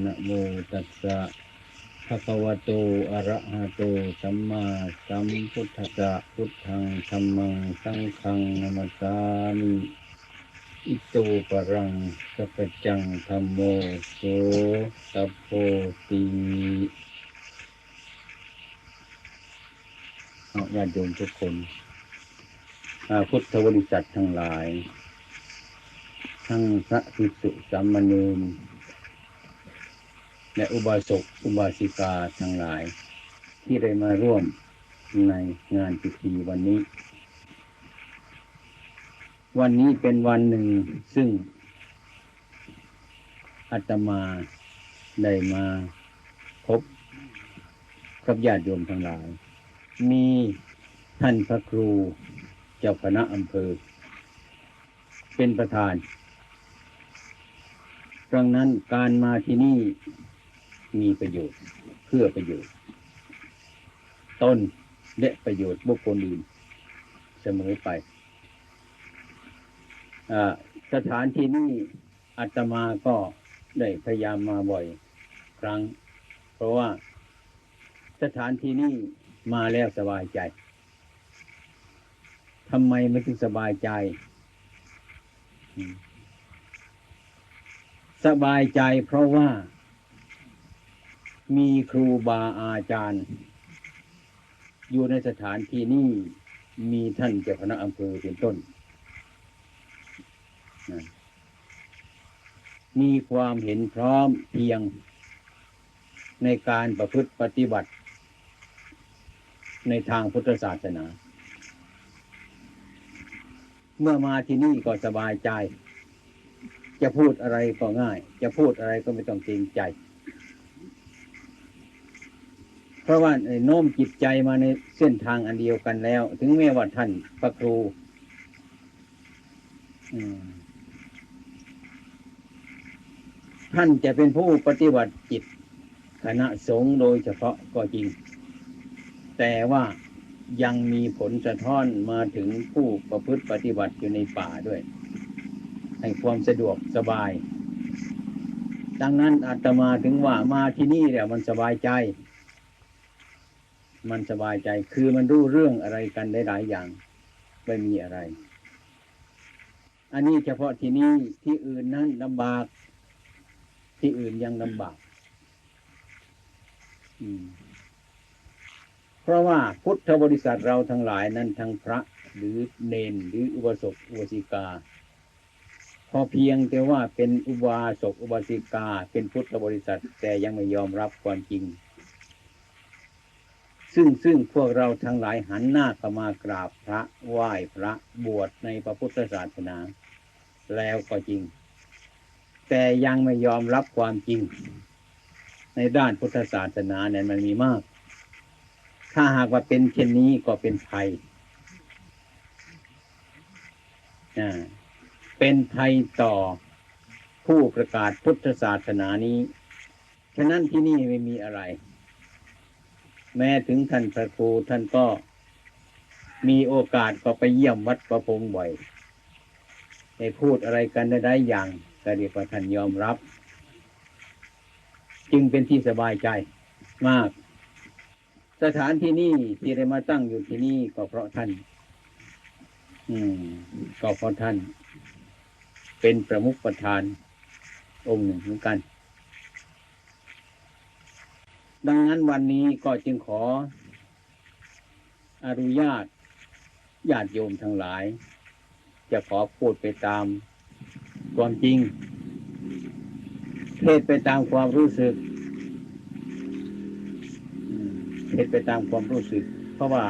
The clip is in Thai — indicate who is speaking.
Speaker 1: นะโมตัสสะภะคะวะโต อะระหะโต สัมมาสัมพุทธัสสะ พุทธังธัมมัง สังฆังนามัสสามิ อิโตปรังสัพจังธัมโมโสสัพโพติเอาญาติโยมทุกคนอาพุทธบริษัททั้งหลาย ทั้งพระภิกษุสามเณร และอุบาสกอุบาสิกาทั้งหลาย ที่ได้มาร่วมในงานพิธีวันนี้ วันนี้เป็นวันหนึ่งซึ่งอาตมาได้มาพบกับญาติโยมทั้งหลาย มีท่านพระครูเจ้าคณะอำเภอ เป็นประธานดังนั้นการมาที่นี่ มีประโยชน์ เพื่อประโยชน์ ต้นและประโยชน์บุคคลอื่นเสมอไปอสถานที่นี้อาตมาก็ได้พยายามมาบ่อยครั้ง เพราะว่าสถานที่นี้มาแล้วสบายใจทำไมไม่ถึงสบายใจ สบายใจเพราะว่า มีครูบาอาจารย์ อยู่ในสถานที่นี้มีท่านเจ้าคณะอำเภอเป็นต้น มีความเห็นพร้อมเพียงในการประพฤติปฏิบัติ ในทางพุทธศาสนา เมื่อมาที่นี่ก็สบายใจ จะพูดอะไรก็ง่าย จะพูดอะไรก็ไม่ต้องเกรงใจ เพราะว่าโน้มจิตใจมาในเส้นทางอันเดียวกันแล้ว ถึงแม้ว่าท่านพระครูท่านจะเป็นผู้ปฏิบัติจิตคณะสงฆ์โดยเฉพาะก็จริง แต่ว่ายังมีผลสะท้อนมาถึงผู้ประพฤติปฏิบัติอยู่ในป่าด้วย ให้ความสะดวกสบาย ดังนั้นอาตมาถึงว่ามาที่นี่เนี่ยมันสบายใจ มันสบายใจ คือมันรู้เรื่องอะไรกันได้หลายอย่าง ไม่มีอะไร อันนี้เฉพาะที่นี่ที่อื่นนั้นลำบาก ที่อื่นยังลำบากเพราะว่าพุทธบริษัทเราทั้งหลายนั้นทั้งพระหรือเนนหรืออุบาสกอุบาสิกา พอเพียงแต่ว่าเป็นอุบาสกอุบาสิกา เป็นพุทธบริษัท แต่ยังไม่ยอมรับความจริง ซึ่งซึ่งพวกเราทั้งหลายหันหน้าเข้ามากราบพระไหว้พระบวชในพระพุทธศาสนา แล้วก็จริง แต่ยังไม่ยอมรับความจริง ในด้านพุทธศาสนาเนี่ยมันมีมาก ถ้าหากว่าเป็นเช่นนี้ก็เป็นภัยอ่าเป็นภัยต่อผู้ประกาศพุทธศาสนานี้ ฉะนั้นที่นี่ไม่มีอะไร แม้ถึงท่านพระครูท่านก็มีโอกาสก็ไปเยี่ยมวัดประพงบ่อยได้พูดอะไรกันได้ได้อย่างก็เรียกว่าท่านยอมรับ จึงเป็นที่สบายใจมาก สถานที่นี่ที่ได้มาตั้งอยู่ที่นี่ก็เพราะท่าน อืม ก็เพราะท่าน เป็นประมุขประธานองค์หนึ่งเหมือนกัน ดังนั้นวันนี้ก็จึงขออนุญาตญาติโยมทั้งหลาย จะขอพูดไปตามความจริง เทศไปตามความรู้สึกเทศไปตามความรู้สึก เพราะว่า